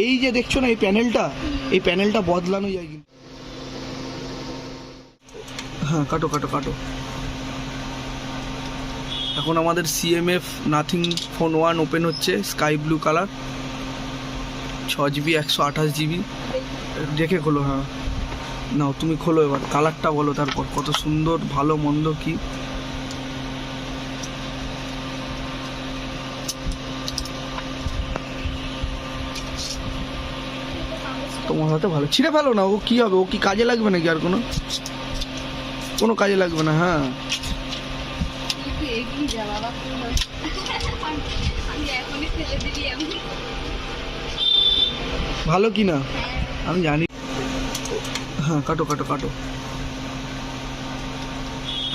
এই যে দেখছ না, এই প্যানেলটা এই প্যানেলটা বদলানো যায় কিন্তু। হ্যাঁ কাটো কাটো কাটো। এখন আমাদের CMF nothing phone one open হচ্ছে স্কাই ব্লু কালার ছ জিবি একশো আঠাশ জিবি দেখে খোলো হ্যাঁ। নাও, তুমি খোলো এবার কালারটা বলো তারপর, কত সুন্দর, ভালো, মন্দ কি। তোমার হাতে ভালো। ছিঁড়ে ফেলো না ও কি হবে? ও কি কাজে লাগবে নাকি আর কোনো? কোনো কাজে লাগবে না হ্যাঁ। ভালো কি না? আমি জানি। হ্যাঁ কাটো কাটো কাটো।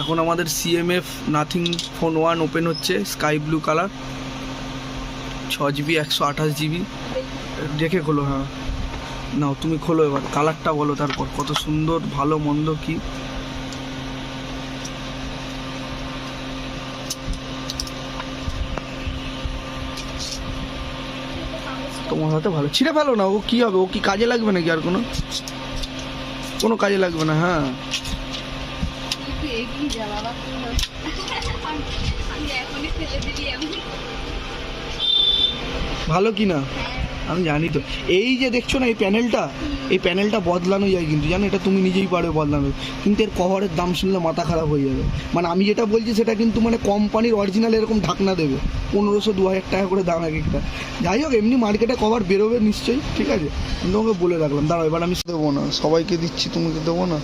এখন আমাদের CMF nothing phone one open হচ্ছে স্কাই ব্লু কালার ছ জিবি একশো আঠাশ জিবি দেখে খোলো হ্যাঁ। নাও তুমি খোলো এবার। কালারটা বলো তারপর কত সুন্দর ভালো মন্দ কি? তোমার হাতে ভালো। ছিঁড়ে ফেলো না ও কি হবে? ও কি কাজে লাগবে নাকি আর কোনো? কোনো কাজে লাগবে না হ্যাঁ। ভালো কি না আমি জানি তো। এই যে দেখছ না এই প্যানেলটা এই প্যানেলটা বদলানো যায় কিন্তু জানো? এটা তুমি নিজেই পারবে বদলানো কিন্তু এর কভারের দাম শুনলে মাথা খারাপ হয়ে যাবে। মানে আমি যেটা বলছি সেটা কিন্তু মানে কোম্পানির অরিজিনাল এরকম ঢাকনা দেবে। পনেরোশো দু হাজার টাকা করে দাম এক একটা। যাই হোক এমনি মার্কেটে কভার বেরোবে নিশ্চয়ই ঠিক আছে? আমি তোমাকে বলে রাখলাম। দাঁড়াও এবার আমি দেবো না। সবাইকে দিচ্ছি তোমাকে দেবো না?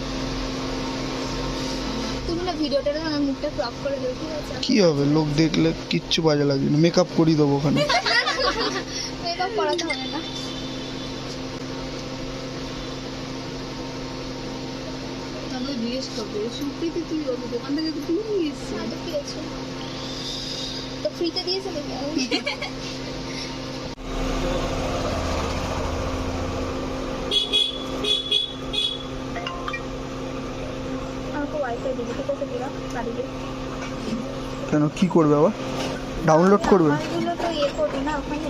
কি হবে? লোক দেখলে কিচ্ছু বাজে লাগবে না। মেকআপ করিয়ে দেবো ওখানে। মেকআপ করাতে হবে না। তাহলে জিজ্ঞেস করবে সুপ্রিতে তুই দোকান থেকে তো কিনে নিয়ে এসছিস হ্যাঁ তো পেয়েছ। তো ফ্রিতে দিয়েছে দেখি আমাকে ওয়াইফাই দিবি ঠিক আছে কেন? কি করবে আবার? ডাউনলোড করবে ওইগুলো তো ইয়ে করবি না ওখানে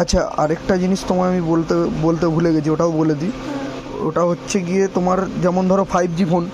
আচ্ছা আরেকটা জিনিস তোমায় আমি বলতে বলতে ভুলে গেছি, ওটাও বলে দিই। ওটা হচ্ছে গিয়ে তোমার, যেমন ধরো ফাইভ জি ফোন